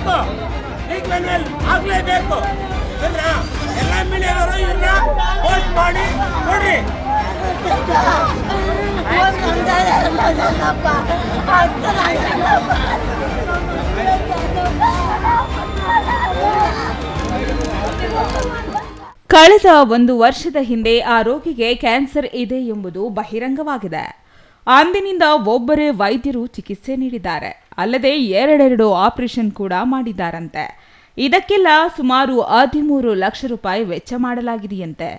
ಬೇಕು ಟ್ರೀಟ್ಮೆಂಟ್ ಆಗ್ಲೇಬೇಕು. ಅಂದ್ರ ಎಲ್ಲ ಮೀಡಿಯಾದವರು ಇವ್ರನ್ನ ಪೋಸ್ಟ್ ಮಾಡಿ ನೋಡ್ರಿ. ಕಳೆದ ಒಂದು ವರ್ಷದ ಹಿಂದೆ ಆ ರೋಗಿಗೆ ಕ್ಯಾನ್ಸರ್ ಇದೆ ಎಂಬುದು ಬಹಿರಂಗವಾಗಿದೆ. ಅಂದಿನಿಂದ ಒಬ್ಬರೇ ವೈದ್ಯರು ಚಿಕಿತ್ಸೆ ನೀಡಿದ್ದಾರೆ. ಅಲ್ಲದೆ ಎರಡೆರಡು ಆಪರೇಷನ್ ಕೂಡ ಮಾಡಿದ್ದಾರಂತೆ. ಇದಕ್ಕೆಲ್ಲ ಸುಮಾರು ಹದಿಮೂರು ಲಕ್ಷ ರೂಪಾಯಿ ವೆಚ್ಚ ಮಾಡಲಾಗಿದೆಯಂತೆ.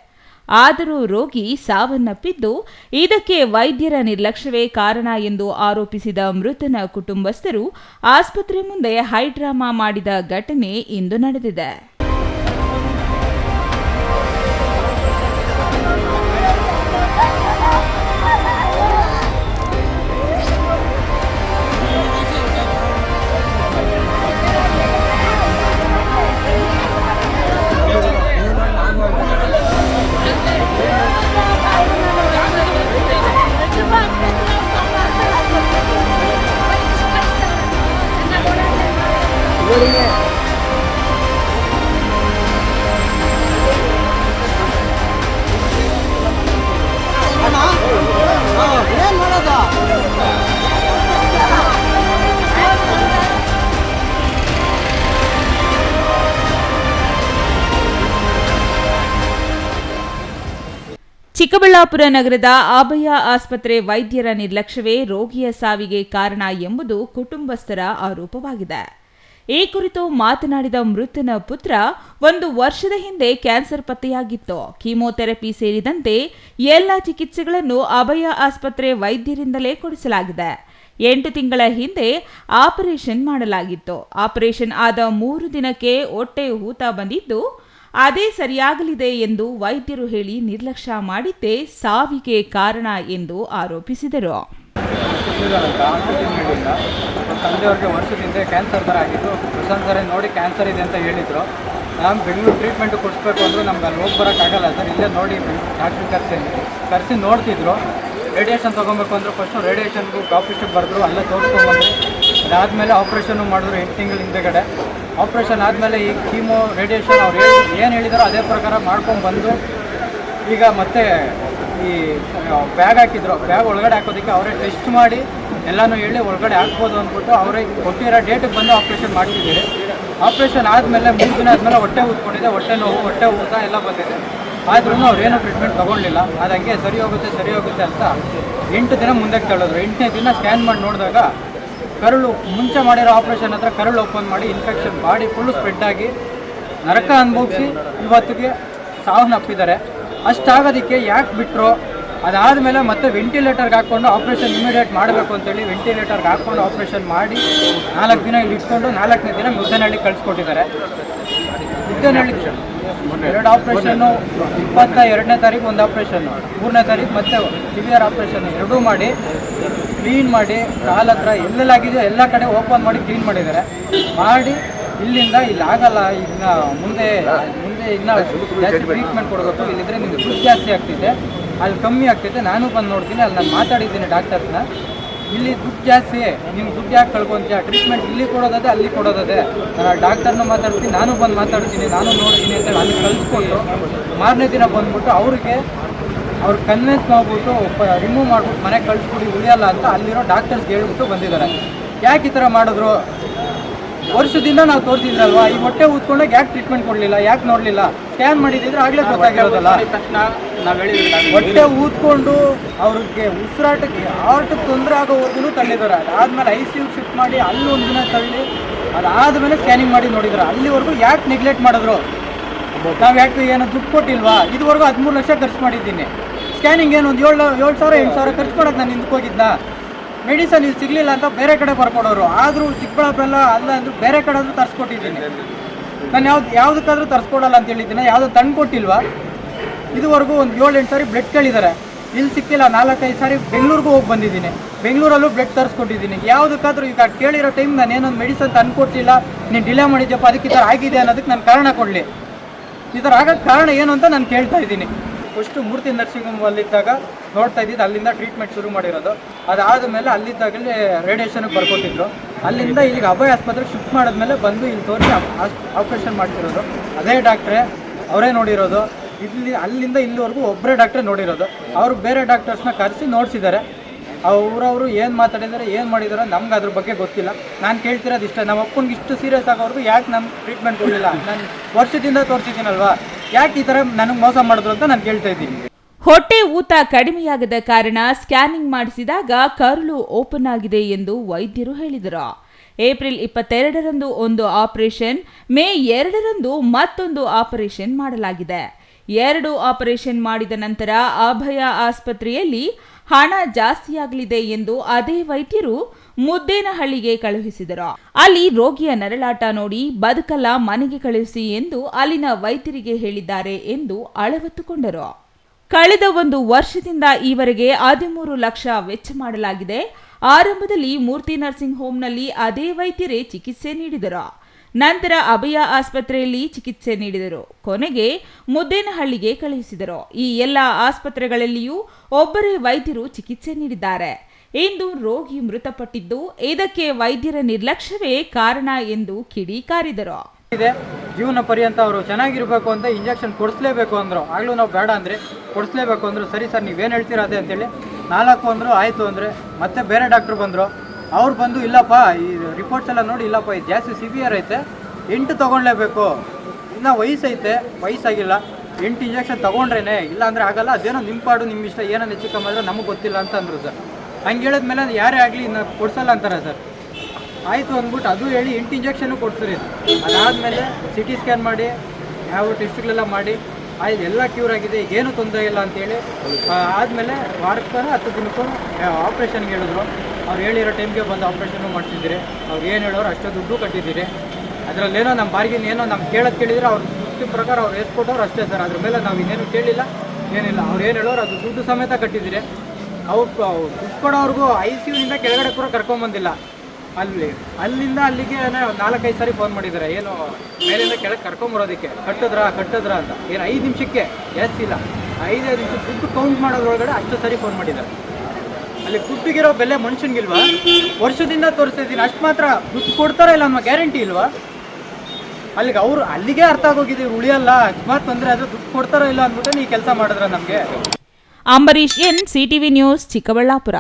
ಆದರೂ ರೋಗಿ ಸಾವನ್ನಪ್ಪಿದ್ದು, ಇದಕ್ಕೆ ವೈದ್ಯರ ನಿರ್ಲಕ್ಷ್ಯವೇ ಕಾರಣ ಎಂದು ಆರೋಪಿಸಿದ ಮೃತನ ಕುಟುಂಬಸ್ಥರು ಆಸ್ಪತ್ರೆ ಮುಂದೆ ಹೈಡ್ರಾಮಾ ಮಾಡಿದ ಘಟನೆ ಇಂದು ನಡೆದಿದೆ. ಚಿಕ್ಕಬಳ್ಳಾಪುರ ನಗರದ ಆಭಯ ಆಸ್ಪತ್ರೆ ವೈದ್ಯರ ನಿರ್ಲಕ್ಷ್ಯವೇ ರೋಗಿಯ ಸಾವಿಗೆ ಕಾರಣ ಎಂಬುದು ಕುಟುಂಬಸ್ಥರ ಆರೋಪವಾಗಿದೆ. ಈ ಕುರಿತು ಮಾತನಾಡಿದ ಮೃತನ ಪುತ್ರ ಒಂದು ವರ್ಷದ ಹಿಂದೆ ಕ್ಯಾನ್ಸರ್ ಪತ್ತೆಯಾಗಿತ್ತು. ಕೀಮೋಥೆರಪಿ ಸೇರಿದಂತೆ ಎಲ್ಲ ಚಿಕಿತ್ಸೆಗಳನ್ನು ಅಭಯ ಆಸ್ಪತ್ರೆ ವೈದ್ಯರಿಂದಲೇ ಕೊಡಿಸಲಾಗಿದೆ. ಎಂಟು ತಿಂಗಳ ಹಿಂದೆ ಆಪರೇಷನ್ ಮಾಡಲಾಗಿತ್ತು. ಆಪರೇಷನ್ ಆದ ಮೂರು ದಿನಕ್ಕೆ ಹೊಟ್ಟೆ ಊತ ಬಂದಿದ್ದು, ಅದೇ ಸರಿಯಾಗಲಿದೆ ಎಂದು ವೈದ್ಯರು ಹೇಳಿ ನಿರ್ಲಕ್ಷ್ಯ ಮಾಡಿದ್ದೇ ಸಾವಿಗೆ ಕಾರಣ ಎಂದು ಆರೋಪಿಸಿದರು. ತಂದೆಯವ್ರಿಗೆ ವರ್ಷದಿಂದ ಕ್ಯಾನ್ಸರ್ ಥರ ಆಗಿತ್ತು ಪ್ರಶಾಂತ್ ಸರ್ ನೋಡಿ ಕ್ಯಾನ್ಸರ್ ಇದೆ ಅಂತ ಹೇಳಿದರು. ನಾನು ಬೆಂಗಳೂರು ಟ್ರೀಟ್ಮೆಂಟ್ ಕೊಡಿಸ್ಬೇಕು ಅಂದರೂ ನಮ್ಗೆ ಅಲ್ಲಿ ಹೋಗಿ ಬರೋಕ್ಕಾಗಲ್ಲ ಸರ್, ಇಲ್ಲೇ ನೋಡಿ ಡಾಕ್ಟ್ರ್ ಕರೆಸಿ ಕರೆಸಿ ನೋಡ್ತಿದ್ರು. ರೇಡಿಯೇಷನ್ ತೊಗೊಬೇಕು ಅಂದರು ಫಸ್ಟು ರೇಡಿಯೇಷನ್ಗೂ ಆಫೀಸಿಗೆ ಬರೆದ್ರು, ಅಲ್ಲೇ ತೋರಿಸ್ಕೊಂಡ್ಬಂದು ಅದಾದಮೇಲೆ ಆಪ್ರೇಷನ್ನು ಮಾಡಿದ್ರು ಎಂಟು ತಿಂಗಳ ಹಿಂದೆಗಡೆ. ಆಪ್ರೇಷನ್ ಆದಮೇಲೆ ಈ ಕೀಮೋ ರೇಡಿಯೇಷನ್ ಅವ್ರು ಏನು ಹೇಳಿದಾರೋ ಅದೇ ಪ್ರಕಾರ ಮಾಡ್ಕೊಂಡು ಬಂದು, ಈಗ ಮತ್ತೆ ಈ ಬ್ಯಾಗ್ ಹಾಕಿದ್ರು. ಬ್ಯಾಗ್ ಒಳಗಡೆ ಹಾಕೋದಕ್ಕೆ ಅವರೇ ಟೆಸ್ಟ್ ಮಾಡಿ ಎಲ್ಲನೂ ಹೇಳಿ ಒಳಗಡೆ ಹಾಕ್ಬೋದು ಅಂದ್ಬಿಟ್ಟು ಅವರೇ ಕೊಟ್ಟಿರೋ ಡೇಟಿಗೆ ಬಂದು ಆಪ್ರೇಷನ್ ಮಾಡ್ತಿದ್ದೀರಿ. ಆಪ್ರೇಷನ್ ಆದಮೇಲೆ ಮೂರು ದಿನ ಆದಮೇಲೆ ಹೊಟ್ಟೆ ಊದ್ಕೊಂಡಿದೆ, ಹೊಟ್ಟೆ ನೋವು, ಹೊಟ್ಟೆ ಊತ ಎಲ್ಲ ಬಂದಿದೆ. ಆದ್ರೂ ಅವ್ರೇನು ಟ್ರೀಟ್ಮೆಂಟ್ ತೊಗೊಳ್ಳಿಲ್ಲ ಅದು ಸರಿ ಹೋಗುತ್ತೆ ಸರಿ ಹೋಗುತ್ತೆ ಅಂತ ಎಂಟು ದಿನ ಮುಂದಕ್ಕೆ ತಳ್ಳಿದ್ರು ಎಂಟನೇ ದಿನ ಸ್ಕ್ಯಾನ್ ಮಾಡಿ ನೋಡಿದಾಗ ಕರುಳು, ಮುಂಚೆ ಮಾಡಿರೋ ಆಪ್ರೇಷನ್ ಹತ್ರ ಕರುಳು ಓಪನ್ ಮಾಡಿ ಇನ್ಫೆಕ್ಷನ್ ಬಾಡಿ ಫುಲ್ಲು ಸ್ಪ್ರೆಡ್ ಆಗಿ ನರಕ ಅನುಭವಿಸಿ ಇವತ್ತಿಗೆ ಸಾವನ್ನಪ್ಪಿದ್ದಾರೆ ಅಷ್ಟಾಗೋದಕ್ಕೆ ಯಾಕೆ ಬಿಟ್ಟರು ಅದಾದಮೇಲೆ ಮತ್ತೆ ವೆಂಟಿಲೇಟರ್ಗೆ ಹಾಕ್ಕೊಂಡು ಆಪ್ರೇಷನ್ ಇಮಿಡಿಯೇಟ್ ಮಾಡಬೇಕು ಅಂತೇಳಿ ವೆಂಟಿಲೇಟರ್ಗೆ ಹಾಕ್ಕೊಂಡು ಆಪ್ರೇಷನ್ ಮಾಡಿ ನಾಲ್ಕು ದಿನ ಇಲ್ಲಿ ಇಟ್ಕೊಂಡು ನಾಲ್ಕನೇ ದಿನ ಮುದ್ದನಹಳ್ಳಿ ಕಳಿಸ್ಕೊಟ್ಟಿದ್ದಾರೆ. ಮುದ್ದನಹಳ್ಳಿ ಎರಡು ಆಪ್ರೇಷನ್ನು, ಇಪ್ಪತ್ತ ಎರಡನೇ ತಾರೀಕು ಒಂದು ಆಪ್ರೇಷನ್ನು ಮೂರನೇ ತಾರೀಕು ಮತ್ತೆ ಸಿವಿಯರ್ ಆಪರೇಷನ್ ಎರಡೂ ಮಾಡಿ ಕ್ಲೀನ್ ಮಾಡಿ ಕಾಲ ಹತ್ರ ಎಲ್ಲೆಲ್ಲಾಗಿದೆಯೋ ಎಲ್ಲ ಕಡೆ ಓಪನ್ ಮಾಡಿ ಕ್ಲೀನ್ ಮಾಡಿದ್ದಾರೆ. ಮಾಡಿ ಇಲ್ಲಿಂದ ಇಲ್ಲಿ ಆಗಲ್ಲ ಮುಂದೆ ಮುಂದೆ ಇನ್ನೂ ಜಾಸ್ತಿ ಟ್ರೀಟ್ಮೆಂಟ್ ಕೊಡಬೇಕು, ಇಲ್ಲಿದ್ರೆ ನಿಮಗೆ ದುಡ್ಡು ಜಾಸ್ತಿ ಆಗ್ತಿದೆ. ಅಲ್ಲಿ ಕಮ್ಮಿ ಆಗ್ತೈತೆ. ನಾನು ಬಂದು ನೋಡ್ತೀನಿ, ಅಲ್ಲಿ ನಾನು ಮಾತಾಡಿದ್ದೀನಿ ಡಾಕ್ಟರ್ಸ್ನ. ಇಲ್ಲಿ ದುಡ್ಡು ಜಾಸ್ತಿ ನಿಮ್ಗೆ ದುಡ್ಡು ಯಾಕೆ ಕಳ್ಕೊಂತೀಯ? ಟ್ರೀಟ್ಮೆಂಟ್ ಇಲ್ಲಿ ಕೊಡೋದದೆ, ಅಲ್ಲಿ ಕೊಡೋದದೆ. ಡಾಕ್ಟರ್ನ ಮಾತಾಡ್ತೀನಿ, ನಾನು ಬಂದು ಮಾತಾಡ್ತೀನಿ, ನಾನು ನೋಡ್ತೀನಿ ಅಂತ ಅಲ್ಲಿ ಕಳಿಸ್ಕೊಂಡು ಮಾರನೇ ದಿನ ಬಂದ್ಬಿಟ್ಟು ಅವ್ರಿಗೆ, ಅವ್ರು ಕನ್ವಿನ್ಸ್ ಮಾಡ್ಬಿಟ್ಟು ರಿಮೂವ್ ಮಾಡ್ಬಿಟ್ಟು ಮನೆಗೆ ಕಳಿಸ್ಬಿಟ್ಟು ಉಳಿಯಲ್ಲ ಅಂತ ಅಲ್ಲಿರೋ ಡಾಕ್ಟರ್ಸ್ಗೆ ಹೇಳ್ಬಿಟ್ಟು ಬಂದಿದ್ದಾರೆ. ಯಾಕೆ ಈ ಥರ ಮಾಡಿದ್ರು? ವರ್ಷದಿಂದ ನಾವು ತೋರಿಸಿದ್ರಲ್ವಾ? ಈ ಹೊಟ್ಟೆ ಊದ್ಕೊಂಡಾಗ ಯಾಕೆ ಟ್ರೀಟ್ಮೆಂಟ್ ಕೊಡಲಿಲ್ಲ? ಯಾಕೆ ನೋಡಲಿಲ್ಲ? ಸ್ಕ್ಯಾನ್ ಮಾಡಿದಿದ್ರೆ ಆಗಲೇ ಗೊತ್ತಾಗಿರೋದಲ್ಲ. ಮೊಟ್ಟೆ ನಾವು ಹೇಳಿದ್ವಿ ಹೊಟ್ಟೆ ಊದ್ಕೊಂಡು ಅವ್ರಿಗೆ ಉಸಿರಾಟಕ್ಕೆ ಹಾರ್ಟಿಗೆ ತೊಂದರೆ ಆಗೋವರೆಗೂ ತಳ್ಳಿದ್ದಾರೆ ಅದಾದ್ಮೇಲೆ ಐ ಸಿ ಯು ಶಿಫ್ಟ್ ಮಾಡಿ ಅಲ್ಲಿ ಒಂದು ದಿನ ತಳ್ಳಿ ಅದಾದ್ಮೇಲೆ ಸ್ಕ್ಯಾನಿಂಗ್ ಮಾಡಿ ನೋಡಿದ್ರು. ಅಲ್ಲಿವರೆಗೂ ಯಾಕೆ ನೆಗ್ಲೆಕ್ಟ್ ಮಾಡಿದ್ರು? ನಾವು ಯಾಕೆ ಏನೋ ದುಡ್ಡು ಕೊಟ್ಟಿಲ್ವಾ? ಇದುವರೆಗೂ ಹದಿಮೂರು ಲಕ್ಷ ಖರ್ಚು ಮಾಡಿದ್ದೀನಿ. ಸ್ಕ್ಯಾನಿಂಗ್ ಏನು ಒಂದು ಏಳು ಏಳು ಸಾವಿರ ಎಂಟು ಸಾವಿರ ಖರ್ಚು ಮಾಡೋಕೆ ನಾನು ಹಿಂದಕ್ಕೆ ಹೋಗಿದ್ದ ಮೆಡಿಸನ್ ಇಲ್ಲಿ ಸಿಗಲಿಲ್ಲ ಅಂತ ಬೇರೆ ಕಡೆ ಬರ್ಕೊಡೋರು ಆದರೂ ಚಿಕ್ಕಬಳ್ಳಾಪುರ ಅಲ್ಲ ಅಂದರೂ ಬೇರೆ ಕಡೆ ಆದರೂ ತರಿಸ್ಕೊಟ್ಟಿದ್ದೀನಿ. ನಾನು ಯಾವ್ದು ಯಾವುದಕ್ಕಾದ್ರೂ ತರಿಸ್ಕೊಡಲ್ಲ ಅಂತ ಹೇಳಿದ್ದೀನಿ. ಯಾವ್ದು ತಂದು ಕೊಟ್ಟಿಲ್ವಾ? ಇದುವರೆಗೂ ಒಂದು ಏಳು ಎಂಟು ಸಾರಿ ಬ್ಲಡ್ ಕೇಳಿದ್ದಾರೆ. ಇಲ್ಲಿ ಸಿಕ್ಕಿಲ್ಲ. ನಾಲ್ಕೈದು ಸಾರಿ ಬೆಂಗಳೂರಿಗೂ ಹೋಗಿ ಬಂದಿದ್ದೀನಿ. ಬೆಂಗಳೂರಲ್ಲೂ ಬ್ಲಡ್ ತರಿಸ್ಕೊಟ್ಟಿದ್ದೀನಿ. ಯಾವುದಕ್ಕಾದ್ರೂ ಈಗ ಕೇಳಿರೋ ಟೈಮ್ ನಾನು ಏನೊಂದು ಮೆಡಿಸನ್ ತಂದು ಕೊಟ್ಟಿಲ್ಲ ನೀನು ಡಿಲೇ ಮಾಡಿದ್ಯಪ್ಪ, ಅದಕ್ಕೆ ಈ ಥರ ಆಗಿದೆ ಅನ್ನೋದಕ್ಕೆ ನಾನು ಕಾರಣ ಕೊಡಲಿ. ಈ ಥರ ಆಗೋಕ್ಕೆ ಕಾರಣ ಏನು ಅಂತ ನಾನು ಕೇಳ್ತಾ ಇದ್ದೀನಿ. ಫಸ್ಟ್ ಮೂರ್ತಿ ನರ್ಸಿಂಗ್ ಹೋಮ್ ಅಲ್ಲಿದ್ದಾಗ ನೋಡ್ತಾ ಇದ್ದಿದ್ದು ಅಲ್ಲಿಂದ ಟ್ರೀಟ್ಮೆಂಟ್ ಶುರು ಮಾಡಿರೋದು. ಅದಾದ ಮೇಲೆ ಅಲ್ಲಿದ್ದಾಗಲೇ ರೇಡಿಯೇಷನ್ಗೆ ಬರ್ಕೊತಿದ್ರು. ಅಲ್ಲಿಂದ ಇಲ್ಲಿಗೆ ಅಭಯ ಆಸ್ಪತ್ರೆಗೆ ಶಿಫ್ಟ್ ಮಾಡಿದ್ಮೇಲೆ ಬಂದು ಇಲ್ಲಿ ತೋರಿಸಿ ಆಪ್ರೇಷನ್ ಮಾಡ್ತಿರೋದು ಅದೇ ಡಾಕ್ಟ್ರೆ ಅವರೇ ನೋಡಿರೋದು. ಇಲ್ಲಿ ಅಲ್ಲಿಂದ ಇಲ್ಲಿವರೆಗೂ ಒಬ್ಬರೇ ಡಾಕ್ಟ್ರೇ ನೋಡಿರೋದು. ಅವರು ಬೇರೆ ಡಾಕ್ಟರ್ಸ್ನ ಕರೆಸಿ ನೋಡಿಸಿದ್ದಾರೆ. ಅವರವರು ಏನು ಮಾತಾಡಿದ್ದಾರೆ, ಏನು ಮಾಡಿದಾರೆ ನಮ್ಗೆ ಅದ್ರ ಬಗ್ಗೆ ಗೊತ್ತಿಲ್ಲ. ನಾನು ಕೇಳ್ತಿರೋದು ಇಷ್ಟೇ. ನಮ್ಮ ಅಪ್ಪನಿಗೆ ಇಷ್ಟು ಸೀರಿಯಸ್ ಆಗೋರ್ಗು ಯಾಕೆ ನಮ್ಗೆ ಟ್ರೀಟ್ಮೆಂಟ್ ಕೊಡಲಿಲ್ಲ? ನಾನು ವರ್ಷದಿಂದ ತೋರಿಸಿದ್ದೀನಲ್ವಾ? ಯಾಕೆ ಈ ಥರ ನನಗೆ ಮೋಸ ಮಾಡಿದ್ರು ಅಂತ ನಾನು ಕೇಳ್ತಾ ಇದ್ದೀನಿ. ಹೊಟ್ಟೆ ಊತ ಕಡಿಮೆಯಾಗದ ಕಾರಣ ಸ್ಕ್ಯಾನಿಂಗ್ ಮಾಡಿಸಿದಾಗ ಕರುಳು ಓಪನ್ ಆಗಿದೆ ಎಂದು ವೈದ್ಯರು ಹೇಳಿದರು. ಏಪ್ರಿಲ್ ಇಪ್ಪತ್ತೆರಡರಂದು ಒಂದು ಆಪರೇಷನ್, ಮೇ ಎರಡರಂದು ಮತ್ತೊಂದು ಆಪರೇಷನ್ ಮಾಡಲಾಗಿದೆ. ಎರಡು ಆಪರೇಷನ್ ಮಾಡಿದ ನಂತರ ಅಭಯ ಆಸ್ಪತ್ರೆಯಲ್ಲಿ ಹಣ ಜಾಸ್ತಿಯಾಗಲಿದೆ ಎಂದು ಅದೇ ವೈದ್ಯರು ಮುದ್ದೇನಹಳ್ಳಿಗೆ ಕಳುಹಿಸಿದರು. ಅಲ್ಲಿ ರೋಗಿಯ ನರಳಾಟ ನೋಡಿ ಬದುಕಲ್ಲ ಮನೆಗೆ ಕಳುಹಿಸಿ ಎಂದು ಅಲ್ಲಿನ ವೈದ್ಯರಿಗೆ ಹೇಳಿದ್ದಾರೆ ಎಂದು ಅಳವತ್ತುಕೊಂಡರು. ಕಳೆದ ಒಂದು ವರ್ಷದಿಂದ ಈವರೆಗೆ ಹದಿಮೂರು ಲಕ್ಷ ವೆಚ್ಚ ಮಾಡಲಾಗಿದೆ. ಆರಂಭದಲ್ಲಿ ಮೂರ್ತಿ ನರ್ಸಿಂಗ್ ಹೋಮ್ನಲ್ಲಿ ಅದೇ ವೈದ್ಯರೇ ಚಿಕಿತ್ಸೆ ನೀಡಿದರು. ನಂತರ ಅಭಯ ಆಸ್ಪತ್ರೆಯಲ್ಲಿ ಚಿಕಿತ್ಸೆ ನೀಡಿದರು. ಕೊನೆಗೆ ಮುದ್ದೇನಹಳ್ಳಿಗೆ ಕಳುಹಿಸಿದರು. ಈ ಎಲ್ಲ ಆಸ್ಪತ್ರೆಗಳಲ್ಲಿಯೂ ಒಬ್ಬರೇ ವೈದ್ಯರು ಚಿಕಿತ್ಸೆ ನೀಡಿದ್ದಾರೆ. ಇಂದು ರೋಗಿ ಮೃತಪಟ್ಟಿದ್ದು, ಇದಕ್ಕೆ ವೈದ್ಯರ ನಿರ್ಲಕ್ಷ್ಯವೇ ಕಾರಣ ಎಂದು ಕಿಡಿಕಾರಿದರು ಜೀವನ ಪರ್ಯಂತ ಅವರು ಚೆನ್ನಾಗಿರ್ಬೇಕು ಅಂತ ಇಂಜೆಕ್ಷನ್ ಕೊಡಿಸ್ಲೇಬೇಕು ಅಂದರು. ಆಗಲೂ ನಾವು ಬೇಡ ಅಂದರೆ ಕೊಡಿಸ್ಲೇಬೇಕು ಅಂದರು. ಸರಿ ಸರ್, ನೀವೇನು ಹೇಳ್ತೀರಾ ಅದೇ ಅಂತೇಳಿ. ನಾಲ್ಕು ಅಂದರು, ಆಯಿತು ಅಂದರೆ ಮತ್ತೆ ಬೇರೆ ಡಾಕ್ಟ್ರು ಬಂದರು. ಅವ್ರು ಬಂದು, ಇಲ್ಲಪ್ಪ, ಈ ರಿಪೋರ್ಟ್ಸ್ ಎಲ್ಲ ನೋಡಿ, ಇಲ್ಲಪ್ಪ, ಇದು ಜಾಸ್ತಿ ಸಿವಿಯರ್ ಐತೆ. ಎಂಟು ತೊಗೊಳ್ಲೇಬೇಕು ಇನ್ನು ವಯಸ್ಸೈತೆ. ವಯಸ್ಸಾಗಿಲ್ಲ. ಎಂಟು ಇಂಜೆಕ್ಷನ್ ತೊಗೊಂಡ್ರೇನೆ. ಇಲ್ಲ ಅಂದರೆ ಆಗಲ್ಲ. ಅದೇನೋ ನಿಮ್ಮ ಪಾಡು ನಿಮ್ಮ ಇಷ್ಟ. ಏನೋ ಹೆಚ್ಚು ಕಮ್ಮಿ ಆದರೆ ನಮಗೆ ಗೊತ್ತಿಲ್ಲ ಅಂತ ಅಂದರು ಸರ್. ಹಂಗೆ ಹೇಳಿದ್ಮೇಲೆ ಯಾರೇ ಆಗಲಿ ಇನ್ನು ಕೊಡ್ಸಲ್ಲ ಅಂತಾರೆ ಸರ್. ಆಯಿತು ಅಂದ್ಬಿಟ್ಟು ಅದು ಹೇಳಿ ಎಂಟು ಇಂಜೆಕ್ಷನು ಕೊಡ್ತೀರಿ ಅದಾದಮೇಲೆ ಸಿ ಟಿ ಸ್ಕ್ಯಾನ್ ಮಾಡಿ, ಯಾವ ಟೆಸ್ಟ್ಗಳೆಲ್ಲ ಮಾಡಿ, ಆಯ್ತು ಎಲ್ಲ ಕ್ಯೂರ್ ಆಗಿದೆ ಏನು ತೊಂದರೆ ಇಲ್ಲ ಅಂತೇಳಿ ಆದಮೇಲೆ ವಾರಕ್ಕೂ ಹತ್ತು ದಿನಕ್ಕೂ ಆಪ್ರೇಷನ್ಗೆ ಹೇಳಿದ್ರು. ಅವ್ರು ಹೇಳಿರೋ ಟೈಮ್ಗೆ ಬಂದು ಆಪ್ರೇಷನ್ನು ಮಾಡ್ತಿದ್ದೀರಿ ಅವ್ರು ಏನು ಹೇಳೋರು ಅಷ್ಟೇ ದುಡ್ಡು ಕಟ್ಟಿದ್ದೀರಿ. ಅದರಲ್ಲೇನೋ ನಮ್ಮ ಬಾರ್ಗಿನ ಏನೋ ನಮ್ಗೆ ಕೇಳೋದು ಕೇಳಿದರೆ ಅವ್ರ ದೃಷ್ಟಿ ಪ್ರಕಾರ ಅವ್ರು ಎಷ್ಟು ಅಷ್ಟೇ ಸರ್. ಅದ್ರ ಮೇಲೆ ನಾವು ಇನ್ನೇನು ಕೇಳಿಲ್ಲ, ಏನಿಲ್ಲ. ಅವ್ರು ಏನು ಹೇಳೋರು ಅದು ದುಡ್ಡು ಸಮೇತ ಕಟ್ಟಿದ್ದೀರಿ. ಅವ್ರು ದುಡ್ಡು ಐ ಸಿ ಯುನಿಂದ ಕೆಳಗಡೆ ಕೂಡ ಕರ್ಕೊಂಬಂದಿಲ್ಲ ಅಲ್ಲಿ, ಅಲ್ಲಿಂದ ಅಲ್ಲಿಗೆ ನಾಲ್ಕೈದು ಸಾರಿ ಫೋನ್ ಮಾಡಿದ್ದಾರೆ ಏನು ಮೇಲಿಂದ ಕೆಳಗೆ ಕರ್ಕೊಂಬರೋದಕ್ಕೆ ಕಟ್ಟದ್ರ ಕಟ್ಟದ್ರ ಅಂತ. ಏನು ಐದು ನಿಮಿಷಕ್ಕೆ? ಎಸ್ ಇಲ್ಲ. ಐದೈದು ನಿಮಿಷ ದುಡ್ಡು ಕೌಂಟ್ ಮಾಡೋದ್ರೊಳಗಡೆ ಅಷ್ಟು ಸಾರಿ ಫೋನ್ ಮಾಡಿದ್ದಾರೆ ಅಲ್ಲಿ ದುಡ್ಡಿಗಿರೋ ಬೆಲೆ ಮನುಷ್ಯನಿಗಿಲ್ವಾ? ವರ್ಷದಿಂದ ತೋರಿಸ್ತಿದ್ದೀನಿ ಅಷ್ಟು ಮಾತ್ರ ದುಡ್ಡು ಕೊಡ್ತಾರೋ ಇಲ್ಲ ನಮ್ಮ ಗ್ಯಾರಂಟಿ ಇಲ್ವಾ? ಅಲ್ಲಿಗೆ ಅವ್ರು, ಅಲ್ಲಿಗೆ ಅರ್ಥ ಆಗೋಗಿದೆ. ಉಳಿಯಲ್ಲ. ಅಕಸ್ಮಾತ್ ತೊಂದರೆ ಆದರೆ ದುಡ್ಡು ಕೊಡ್ತಾರೋ ಇಲ್ಲ ಅಂದ್ಬಿಟ್ಟು ನೀವು ಕೆಲಸ ಮಾಡಿದ್ರೆ ನಮಗೆ? Ambarish N CTV news Chikkaballapura.